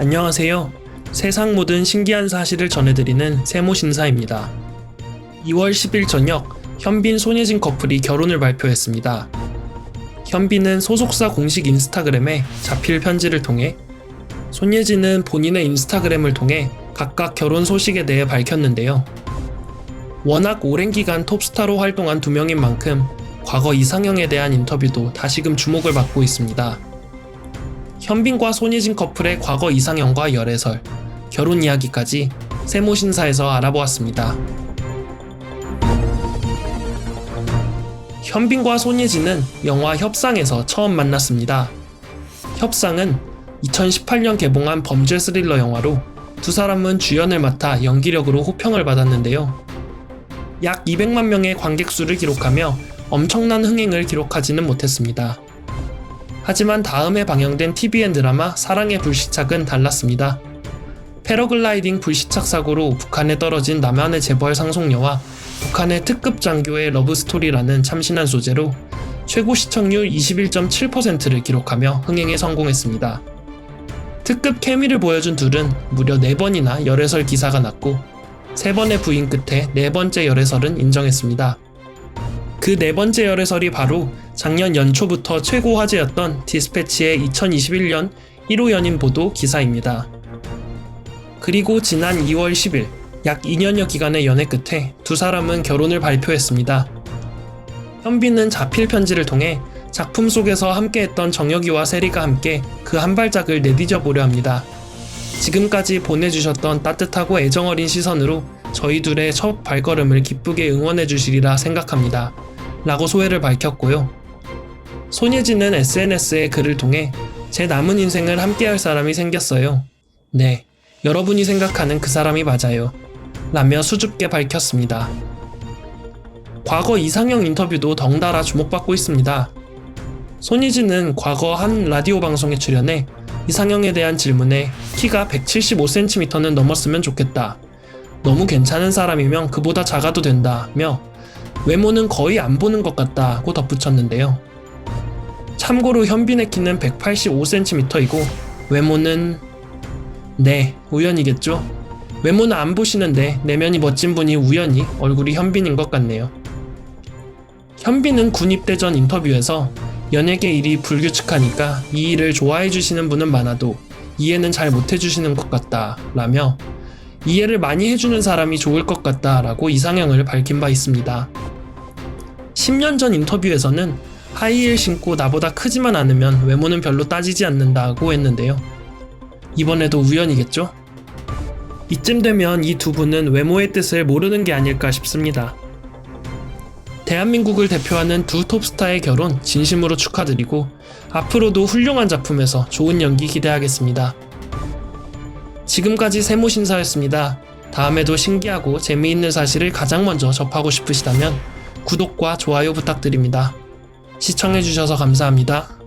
안녕하세요. 세상 모든 신기한 사실을 전해드리는 세모 신사입니다. 2월 10일 저녁 현빈 손예진 커플이 결혼을 발표했습니다. 현빈은 소속사 공식 인스타그램에 자필 편지를 통해 손예진은 본인의 인스타그램을 통해 각각 결혼 소식에 대해 밝혔는데요. 워낙 오랜 기간 톱스타로 활동한 두 명인 만큼 과거 이상형에 대한 인터뷰도 다시금 주목을 받고 있습니다. 현빈과 손예진 커플의 과거 이상형과 열애설, 결혼 이야기까지 세모 신사에서 알아보았습니다. 현빈과 손예진은 영화 협상에서 처음 만났습니다. 협상은 2018년 개봉한 범죄 스릴러 영화로 두 사람은 주연을 맡아 연기력으로 호평을 받았는데요. 약 200만 명의 관객 수를 기록하며 엄청난 흥행을 기록하지는 못했습니다. 하지만 다음에 방영된 TVN 드라마 사랑의 불시착은 달랐습니다. 패러글라이딩 불시착 사고로 북한에 떨어진 남한의 재벌 상속녀와 북한의 특급 장교의 러브스토리라는 참신한 소재로 최고 시청률 21.7%를 기록하며 흥행에 성공했습니다. 특급 케미를 보여준 둘은 무려 4번이나 열애설 기사가 났고 3번의 부인 끝에 네 번째 열애설은 인정했습니다. 그 네 번째 열애설이 바로 작년 연초부터 최고 화제였던 디스패치의 2021년 1호 연인 보도 기사입니다. 그리고 지난 2월 10일 약 2년여 기간의 연애 끝에 두 사람은 결혼을 발표했습니다. 현빈은 자필 편지를 통해 작품 속에서 함께했던 정혁이와 세리가 함께 그 한 발짝을 내디뎌 보려 합니다. 지금까지 보내주셨던 따뜻하고 애정어린 시선으로 저희 둘의 첫 발걸음을 기쁘게 응원해 주시리라 생각합니다. 라고 소회를 밝혔고요. 손예진은 SNS에 글을 통해 제 남은 인생을 함께할 사람이 생겼어요. 네, 여러분이 생각하는 그 사람이 맞아요. 라며 수줍게 밝혔습니다. 과거 이상형 인터뷰도 덩달아 주목받고 있습니다. 손예진은 과거 한 라디오 방송에 출연해 이상형에 대한 질문에 키가 175cm는 넘었으면 좋겠다. 너무 괜찮은 사람이면 그보다 작아도 된다며 외모는 거의 안 보는 것 같다고 덧붙였는데요. 참고로 현빈의 키는 185cm이고 외모는 네 우연이겠죠. 외모는 안 보시는데 내면이 멋진 분이 우연히 얼굴이 현빈인 것 같네요. 현빈은 군 입대 전 인터뷰에서 연예계 일이 불규칙하니까 이 일을 좋아해 주시는 분은 많아도 이해는 잘 못해 주시는 것 같다 라며 이해를 많이 해주는 사람이 좋을 것 같다 라고 이상형을 밝힌 바 있습니다. 10년 전 인터뷰에서는 하이힐 신고 나보다 크지만 않으면 외모는 별로 따지지 않는다고 했는데요. 이번에도 우연이겠죠? 이쯤 되면 이 두 분은 외모의 뜻을 모르는 게 아닐까 싶습니다. 대한민국을 대표하는 두 톱스타의 결혼 진심으로 축하드리고 앞으로도 훌륭한 작품에서 좋은 연기 기대하겠습니다. 지금까지 세모신사였습니다. 다음에도 신기하고 재미있는 사실을 가장 먼저 접하고 싶으시다면 구독과 좋아요 부탁드립니다. 시청해주셔서 감사합니다.